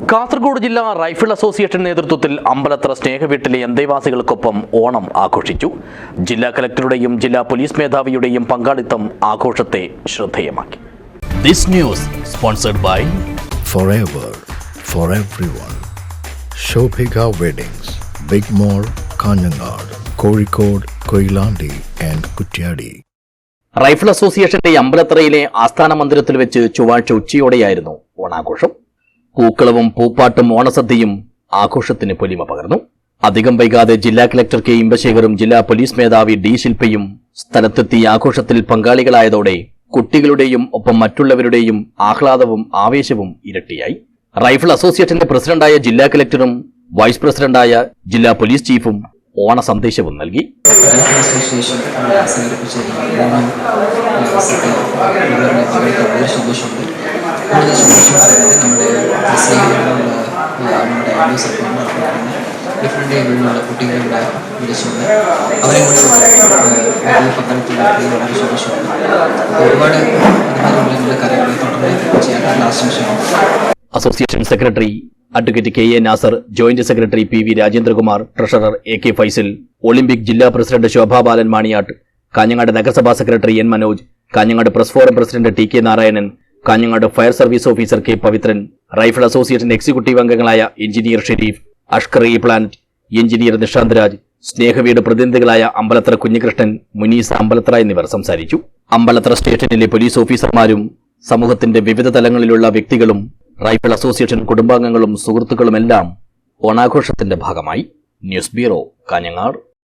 കാസർഗോഡ് ജില്ലാ rifle association നേതൃത്വത്തിൽ അമ്പലത്ര സ്നേഹവീട്ടിലെ അന്തേവാസികൾക്കൊപ്പം ഓണം ആഘോഷിച്ചു. ജില്ലാ കലക്ടറുടെയും ജില്ലാ പോലീസ് മേധാവിയുടെയും പങ്കാളിത്തം ആഘോഷത്തെ ശ്രദ്ധേയമാക്കി. This news sponsored by forever for everyone. Shobhika Weddings, Big mall Kanhangad Kozhikode Koilandi and Kuttiady rifle അസോസിയേഷന്റെ അമ്പലത്രയിലെ ആസ്ഥാന മന്ദിരത്തിൽ വെച്ച് ചൊവ്വാഴ്ച ഉച്ചയോടെയായിരുന്നു ഓണാഘോഷം. പൂക്കളവും പൂപ്പാട്ടും ഓണസദ്യയും ആഘോഷത്തിന് പൊലിമ പകർന്നു. അധികം വൈകാതെ ജില്ലാ കലക്ടർ കെ. ഇമ്പശേഖറും ജില്ലാ പോലീസ് മേധാവി ഡി. ശില്പയും സ്ഥലത്തെത്തി ആഘോഷത്തിൽ പങ്കാളികളായതോടെ കുട്ടികളുടെയും ഒപ്പം മറ്റുള്ളവരുടെയും ആഹ്ലാദവും ആവേശവും ഇരട്ടിയായി. റൈഫിൾ അസോസിയേഷന്റെ പ്രസിഡന്റായ ജില്ലാ കലക്ടറും വൈസ് പ്രസിഡന്റായ ജില്ലാ പോലീസ് ചീഫും ഓണ സന്ദേശവും നൽകി. നമ്മുടെ സപ്പോർട്ട് ഡിഫറെന്റ് ഏരിയകളിലുള്ള കുട്ടികളെ ഇവിടെ വിളിച്ചുകൊണ്ട് അവരെ കൂടെ പങ്കെടുത്തുള്ള വളരെ ഒരുപാട് നല്ല കാര്യങ്ങൾ തുടർന്ന് ചെയ്യാനുള്ള ആശംസയാണ് association secretary advocate K A Nasar joint secretary P V Rajendrakumar treasurer A K Faisal Olympic ജില്ലാ പ്രസിഡന്റ് ശോഭാ ബാലൻ മാണിയാട്ട് കാഞ്ഞങ്ങാട് നഗരസഭാ secretary N Manoj Kanhangad press forum president T K Narayanan Kanhangad fire service officer K Pavithran rifle association executive അംഗങ്ങളായ engineer Sharif Ashkar E plant engineer Nishanth Raj Snehaveedu പ്രതിനിധികളായ Ambalathara Kunhikrishnan Munisa Ambalathara എന്നിവർ സംസാരിച്ചു. അമ്പലത്ര സ്റ്റേഷനിലെ police ഓഫീസർമാരും സമൂഹത്തിന്റെ വിവിധ തലങ്ങളിലുള്ള വ്യക്തികളും റൈഫിൾ അസോസിയേഷൻ കുടുംബാംഗങ്ങളും സുഹൃത്തുക്കളുമെല്ലാം ഓണാഘോഷത്തിന്റെ ഭാഗമായി. News bureau Kanhangad.